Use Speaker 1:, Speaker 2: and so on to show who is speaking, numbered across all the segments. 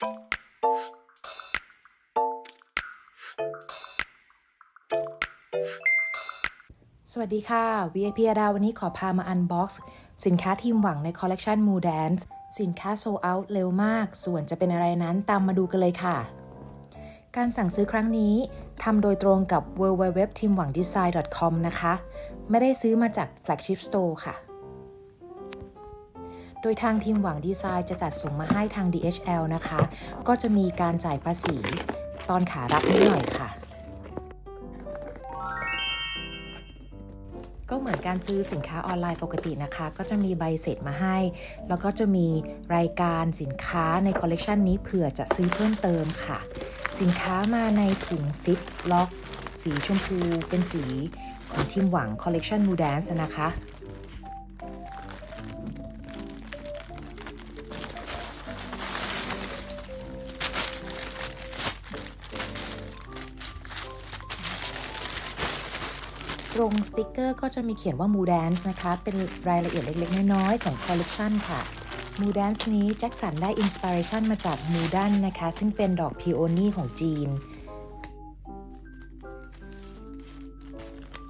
Speaker 1: สวัสดีค่ะ VIP อาดาวันนี้ขอพามาอันบ็อกซ์สินค้าทีมหวังในคอลเลกชัน Mood Dance สินค้าโซเอาเร็วมาก ส่วนจะเป็นอะไรนั้นตามมาดูกันเลยค่ะ การสั่งซื้อครั้งนี้ทำโดยตรงกับ w w w t e a m w a n g d e s i g n c o m นะคะ ไม่ได้ซื้อมาจาก flagship store ค่ะ โดยทางทีมหวังดีไซน์จะจัดส่งมาให้ทาง DHL นะคะ ก็จะมีการจ่ายภาษีตอนขารับนิดหน่อยค่ะ ก็เหมือนการซื้อสินค้าออนไลน์ปกตินะคะ ก็จะมีใบเสร็จมาให้ แล้วก็จะมีรายการสินค้าในคอลเลกชันนี้เผื่อจะซื้อเพิ่มเติมค่ะ สินค้ามาในถุงซิปล็อก สีชมพูเป็นสีของทีมหวังคอลเลกชันมูแดนส์นะคะ รงสติกเกอร์ก็จะมีเขียนว่า Moo Dance นะคะ เป็นรายละเอียดเล็กๆ น้อยๆ ของคอลเลกชันค่ะ Mood Dance นี้แจ็คสันได้อินสปิเรชันมาจากมูดันนะคะ ซึ่งเป็นดอกพีโอนีของจีน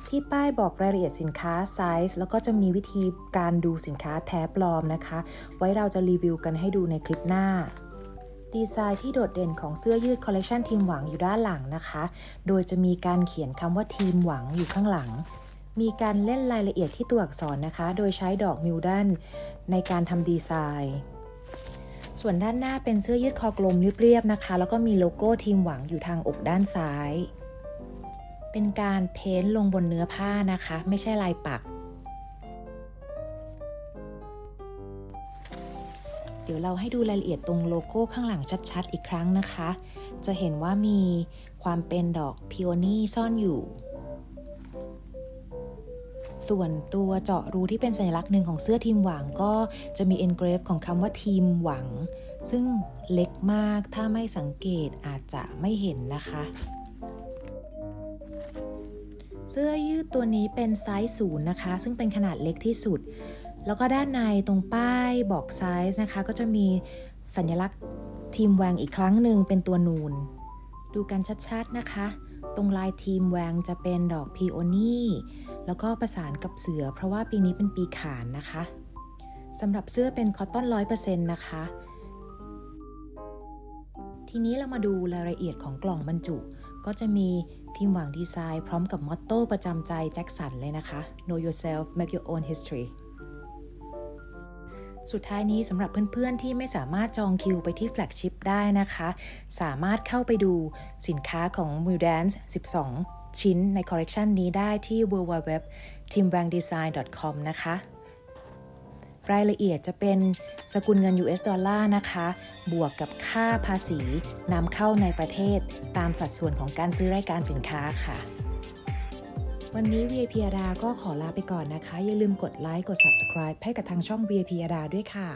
Speaker 1: ที่ป้ายบอกรายละเอียดสินค้าไซส์แล้วก็จะมีวิธีการดูสินค้าแท้ปลอมนะคะ ไว้เราจะรีวิวกันให้ดูในคลิปหน้า ดีไซน์ที่โดดเด่นของเสื้อยืดคอลเลกชันทีมหวังอยู่ด้านหลังนะคะ โดยจะมีการเขียนคำว่าทีมหวังอยู่ข้างหลัง มีการเล่นรายละเอียดที่ตัวอักษรนะคะ โดยใช้ดอกมิวดันในการทำดีไซน์ส่วนด้านหน้าเป็นเสื้อยืดคอกลมเรียบๆนะคะ แล้วก็มีโลโก้ทีมหวังอยู่ทางอกด้านซ้าย เป็นการเพ้นท์ลงบนเนื้อผ้านะคะ ไม่ใช่ลายปัก ดี๋ยวเราให้ดูรายละเอียดตรงโลโก้ข้างหลังชัดๆ อีกครั้งนะคะ จะเห็นว่ามีความเป็นดอกพิโอนี่ซ่อนอยู่ ส่วนตัวเจาะรูที่เป็นสัญลักษณ์หนึ่งของเสื้อทีมหวังก็จะมี engrave ของคำว่าทีมหวัง ซึ่งเล็กมากถ้าไม่สังเกตอาจจะไม่เห็นนะคะเสื้อยืดตัวนี้เป็นไซส์ศูนย์นะคะ ซึ่งเป็นขนาดเล็กที่สุด แล้วก็ด้านในตรงป้ายบอกไซส์นะคะ ก็จะมีสัญลักษณ์ทีมแวงอีกครั้งหนึ่งเป็นตัวนูน ดูกันชัดๆนะคะ ตรงลายทีมแวงจะเป็นดอกพีโอนี่แล้วก็ประสานกับเสือ เพราะว่าปีนี้เป็นปีขานนะคะสำหรับเสื้อเป็นคอตตอนร้อยเปอร์เซ็นต์นะคะ ทีนี้เรามาดูรายละเอียดของกล่องบรรจุ ก็จะมีทีมหวังดีไซน์พร้อมกับมอตโต้ประจำใจแจ็คสันเลยนะคะ Know yourself make your own history สุดท้ายนี้สำหรับเพื่อนๆที่ไม่สามารถจองคิวไปที่แฟลกชิพได้นะคะ สามารถเข้าไปดูสินค้าของ m u d a n c e 12 ชิ้นในคอลเลกชันนี้ได้ที่ www t e a m w a n g d e s i g n com นะคะ รายละเอียดจะเป็นสกุลเงิน US ดอลลาร์นะคะ บวกกับค่าภาษีนำเข้าในประเทศตามสัดส่วนของการซื้อรายการสินค้าค่ะ วันนี้ VIP อาดาก็ขอลาไปก่อนนะคะ อย่าลืมกดไลค์ กด Subscribe ให้กับทางช่อง VIP อาดาด้วยค่ะ